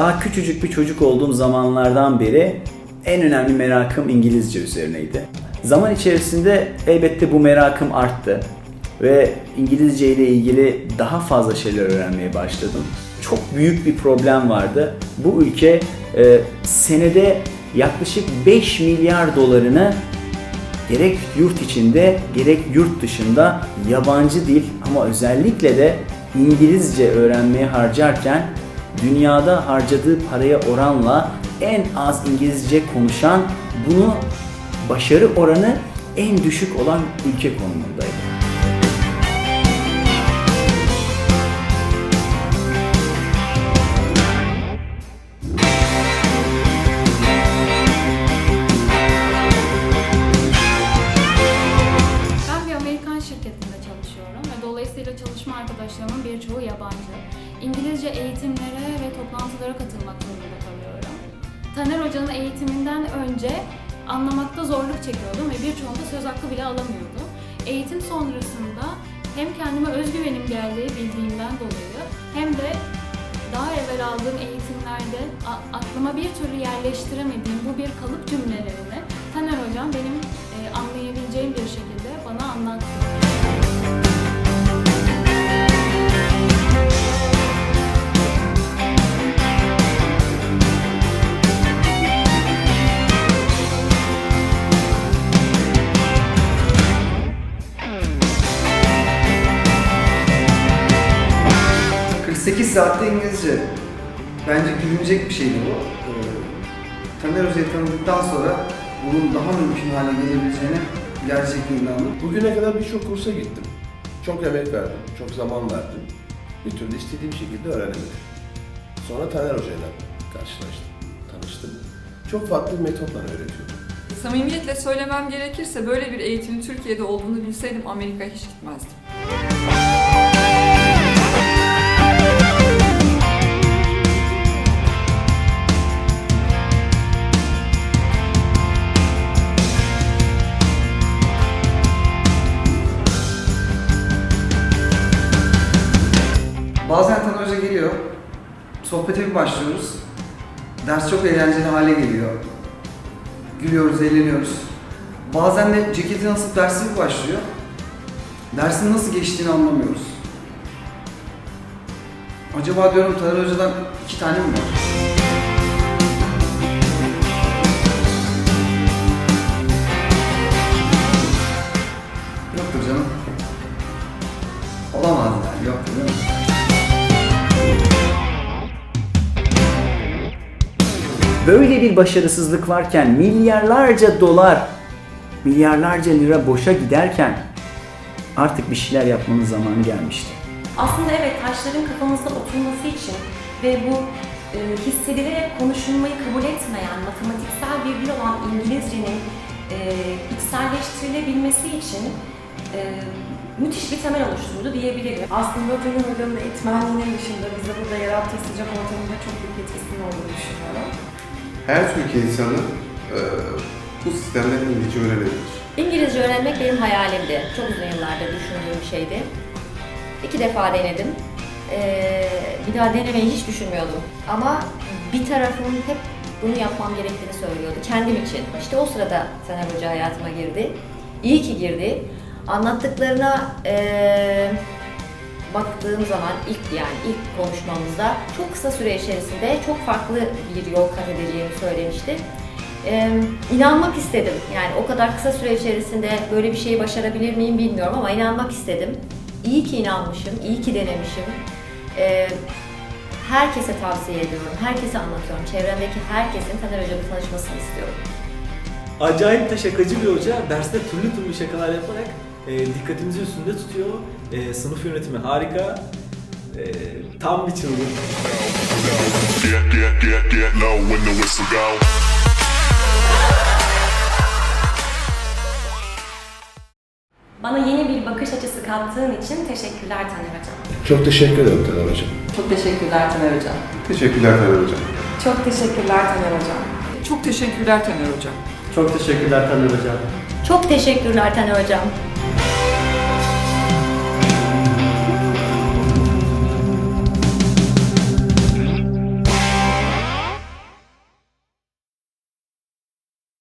Daha küçücük bir çocuk olduğum zamanlardan beri en önemli merakım İngilizce üzerineydi. Zaman içerisinde elbette bu merakım arttı ve İngilizce ile ilgili daha fazla şeyler öğrenmeye başladım. Çok büyük bir problem vardı. Bu ülke e, senede yaklaşık 5 milyar dolarını gerek yurt içinde gerek yurt dışında yabancı dil ama özellikle de İngilizce öğrenmeye harcarken dünyada harcadığı paraya oranla en az İngilizce konuşan bunu başarı oranı en düşük olan ülke konumundaydı. Çalışma arkadaşlarımın birçoğu yabancı. İngilizce eğitimlere ve toplantılara katılmak zorunda kalıyorum. Taner Hoca'nın eğitiminden önce anlamakta zorluk çekiyordum ve birçoğunda söz hakkı bile alamıyordum. Eğitim sonrasında hem kendime özgüvenim geldiği bildiğimden dolayı hem de daha evvel aldığım eğitimlerde aklıma bir türlü yerleştiremediğim bu bir kalıp cümlelerini Taner Hocam benim e, anlayabileceğim bir 8 saatte İngilizce. Bence gülünecek bir şeydi bu. Ee, Taner Hoca'yı tanıdıktan sonra bunun daha mümkün hale gelebileceğine gerçekten inandım. Bugüne kadar birçok kursa gittim. Çok emek verdim, çok zaman verdim. Bir türlü istediğim şekilde öğrenemedim. Sonra Taner Hoca'yla karşılaştım, tanıştım. Çok farklı bir metotla öğretiyordu. Samimiyetle söylemem gerekirse böyle bir eğitimin Türkiye'de olduğunu bilseydim Amerika'ya hiç gitmezdim. Bazen Taner Hoca geliyor, sohbete bir başlıyoruz. Ders çok eğlenceli hale geliyor. Gülüyoruz, eğleniyoruz. Bazen de ceketini asıp dersi bir başlıyor. Dersin nasıl geçtiğini anlamıyoruz. Acaba diyorum Taner Hoca'dan iki tane mi var? Yoktur canım. Olamaz yani, yoktur değil mi? Böyle bir başarısızlık varken milyarlarca dolar, milyarlarca lira boşa giderken artık bir şeyler yapmanın zamanı gelmişti. Aslında evet taşların kafamızda oturması için ve bu e, hissedilerek konuşulmayı kabul etmeyen matematiksel bir dil olan İngilizcenin e, içselleştirilebilmesi için e, müthiş bir temel oluşturdu diyebilirim. Aslında Taner Hoca'nın eğitmenliğinin dışında bize burada yarattığı sıcak ortamında çok büyük etkisinin olduğunu düşünüyorum. Her Türk insanı e, bu sistemden İngilizce öğrenebilir. İngilizce öğrenmek benim hayalimdi. Çok uzun yıllardır düşündüğüm bir şeydi. İki defa denedim. Ee, bir daha denemeyi hiç düşünmüyordum. Ama bir tarafım hep bunu yapmam gerektiğini söylüyordu kendim için. İşte o sırada Taner Hoca hayatıma girdi. İyi ki girdi. Anlattıklarına ee, baktığım zaman ilk yani ilk konuşmamızda çok kısa süre içerisinde çok farklı bir yol kat edeceğini söylemişti. Ee, inanmak istedim. Yani o kadar kısa süre içerisinde böyle bir şeyi başarabilir miyim bilmiyorum ama inanmak istedim. İyi ki inanmışım, iyi ki denemişim. Ee, herkese tavsiye ediyorum, herkese anlatıyorum. Çevremdeki herkesin Taner Hoca'yla tanışmasını istiyorum. Acayip de şakacı bir hoca. Derste türlü türlü şakalar yaparak e, dikkatimizi üstünde tutuyor. E, sınıf yönetimi harika. E, tam bir çılgın. Bana yeni bir bakış açısı kattığın için teşekkürler Taner Hocam. Çok teşekkür ederim Taner Hocam. Çok teşekkürler Taner Hocam. Teşekkürler Taner Hocam. Çok teşekkürler Taner Hocam. Çok teşekkürler Taner Hocam. Çok teşekkürler Taner Hocam. Çok teşekkürler Taner Hocam.